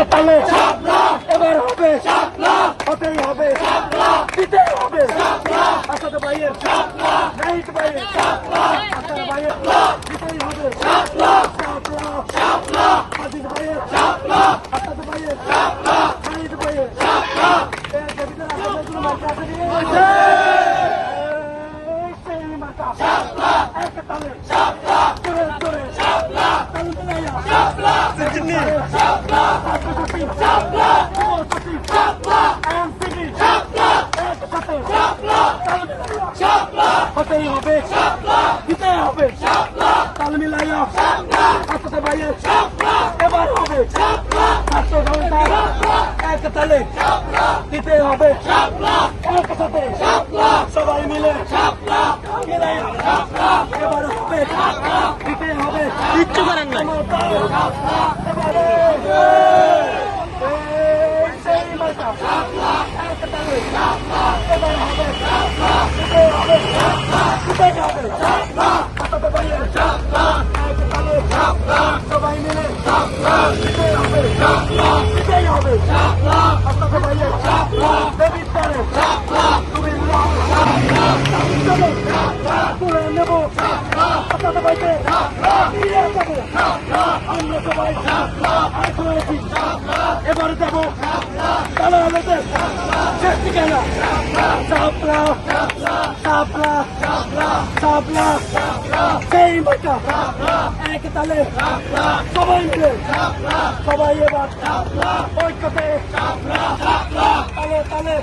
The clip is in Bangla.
এক তালে এবার হবে, হতেই হবে, দিতেই হবে। আসাদ ভাইয়ের নাইট ভাইয়ের আসাদ ভাইয়ের দিতেই হবে। আজিজ জোরে জোরে তালে মিলাইয়া জিন্নি হতেই হবে দিতে হবে তাল মিলাইয়া আসতে ভাইয়ের এবার হবে ছাত্র জনতা এক তালে দিতে হবে একসাথে সবাই মিলে মিলাইয়া এবার হবে কিচ্ছু করেন নাই। সবাই মিলে হবে তুমি তুলে নেব এবার যাব আমাদের শেষ সবাই মিলে। এবার ঐক্যতে। তালে তালে।